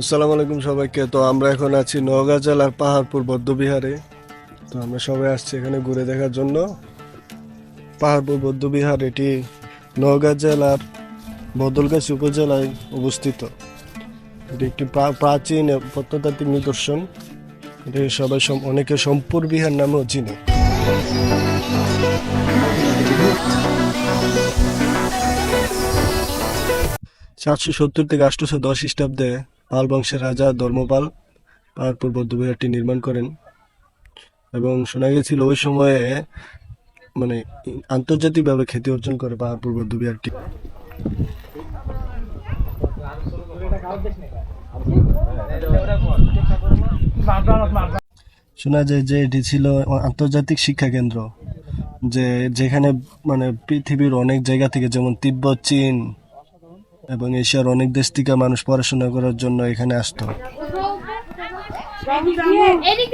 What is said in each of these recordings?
আসসালামু আলাইকুম সবাইকে। তো আমরা এখন আছি নওগাঁ জেলার পাহাড়পুর বৌদ্ধবিহারে। তো আমরা সবাই আসছি এখানে ঘুরে দেখার জন্য। পাহাড়পুর বৌদ্ধবিহার এটি নওগাঁ জেলার বদলগাছি উপজেলায় অবস্থিত। এটি একটি প্রাচীন প্রত্নতাত্ত্বিক নিদর্শন। এটি সবাই অনেকে সম্পুর বিহার নামেও চিনে। সাতশো সত্তর থেকে আটশোশো দশ খ্রিস্টাব্দে পাল বংশের রাজা ধর্মপাল পাহাড়পুর বৌদ্ধবিহারটি নির্মাণ করেন। এবং শোনা গেছিল ওই সময়ে মানে আন্তর্জাতিকভাবে খ্যাতি অর্জন করে পাহাড়পুর বৌদ্ধবিহারটি শোনা যায় যে এটি ছিল আন্তর্জাতিক শিক্ষা কেন্দ্র যে যেখানে মানে পৃথিবীর অনেক জায়গা থেকে যেমন তিব্বত, চীন এবং এশিয়ার অনেক দেশ থেকে মানুষ পড়াশোনা করার জন্য এখানে আসতো এদিক দিয়ে এদিক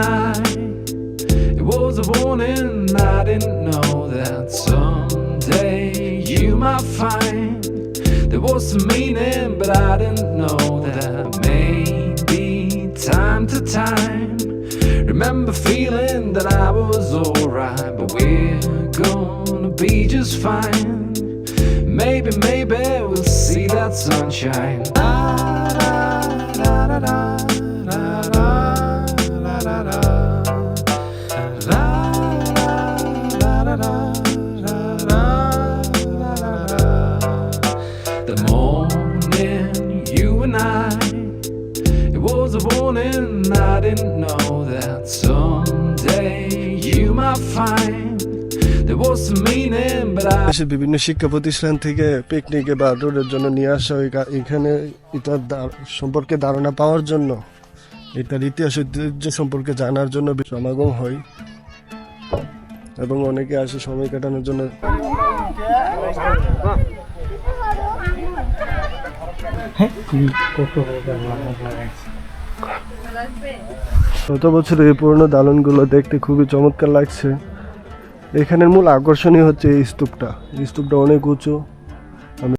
I, it was a warning. I didn't know that someday you might find there was some meaning, but I didn't know that maybe time to time. Remember feeling that I was alright, but we're gonna be just fine. Maybe, maybe we'll see that sunshine. The was a warning. I didn't know that someday you might find বিভিন্ন শিক্ষা প্রতিষ্ঠান থেকে পিকনিকে বা ট্যুরের জন্য নিয়ে আসা হয় এখানে এটার দা- সম্পর্কে ধারণা পাওয়ার জন্য এটার ইতিহাস ঐতিহ্য সম্পর্কে জানার জন্য সমাগম হয় এবং অনেকে আসে সময় কাটানোর জন্য গত বছর এই পুরনো দালনগুলো দেখতে খুবই চমৎকার লাগছে। এখানের মূল আকর্ষণই হচ্ছে এই স্তূপটা। স্তূপটা অনেক উঁচু।